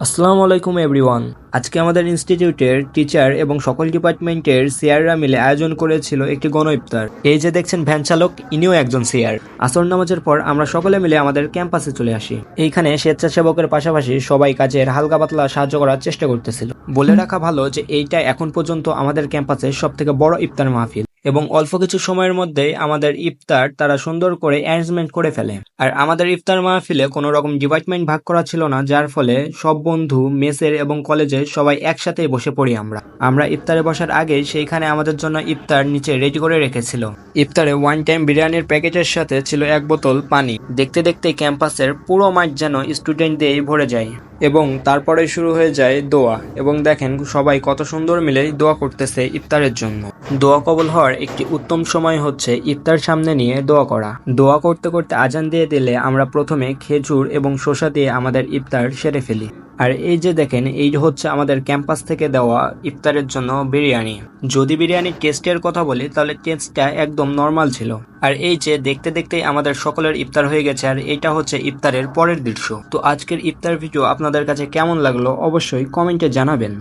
আসসালামু আলাইকুম এভরিওয়ান আজকে আমাদের ইনস্টিটিউটের টিচার এবং সকল ডিপার্টমেন্টের সিয়াররা মিলে আয়োজন করেছিল একটি গণ ইফতার এই যে দেখছেন, ভ্যান চালক, ইনিও একজন সিয়ার আসর নামাজের পর আমরা সকলে মিলে আমাদের ক্যাম্পাসে চলে আসি। এইখানে স্বেচ্ছাসেবকের পাশাপাশি সবাই কাজের হালকা পাতলা সাহায্য করার চেষ্টা করতেছিল। বলে রাখা ভালো যে এইটা এখন পর্যন্ত আমাদের ক্যাম্পাসে সব থেকে বড় ইফতার মাহফিল। এবং অল্প কিছু সময়ের মধ্যেই আমাদের ইফতার তারা সুন্দর করে অ্যারেঞ্জমেন্ট করে ফেলে। আর আমাদের ইফতার মাহফিলে কোনো রকম ডিপার্টমেন্ট ভাগ করা ছিল না, যার ফলে সব বন্ধু, মেসের এবং কলেজের সবাই একসাথেই বসে পড়ি আমরা। আমরা ইফতারে বসার আগে সেইখানে আমাদের জন্য ইফতার নিচে রেডি করে রেখেছিল। ইফতারে ওয়ান টাইম বিরিয়ানির প্যাকেটের সাথে ছিল এক বোতল পানি। দেখতে দেখতে ক্যাম্পাসের পুরো মাঠ যেন স্টুডেন্ট দিয়েই ভরে যায়। এবং তারপরে শুরু হয়ে যায় দোয়া। এবং দেখেন সবাই কত সুন্দর মিলে দোয়া করতেছে ইফতারের জন্য। দোয়া কবল হওয়ার একটি উত্তম সময় হচ্ছে ইফতার সামনে নিয়ে দোয়া করা। দোয়া করতে করতে আজান দিয়ে দিলে আমরা প্রথমে খেজুর এবং শসা দিয়ে আমাদের ইফতার সেরে ফেলি। আর এই যে দেখেন, এই হচ্ছে আমাদের ক্যাম্পাস থেকে দেওয়া ইফতারের জন্য বিরিয়ানি। যদি বিরিয়ানির টেস্টের কথা বলি, তাহলে টেস্টটা একদম নর্মাল ছিল। আর এই যে দেখতে দেখতে আমাদের সকলের ইফতার হয়ে গেছে, আর এটা হচ্ছে ইফতারের পরের দৃশ্য। তো আজকের ইফতার ভিডিও আপনাদের কাছে কেমন লাগল, অবশ্যই কমেন্টে জানাবেন।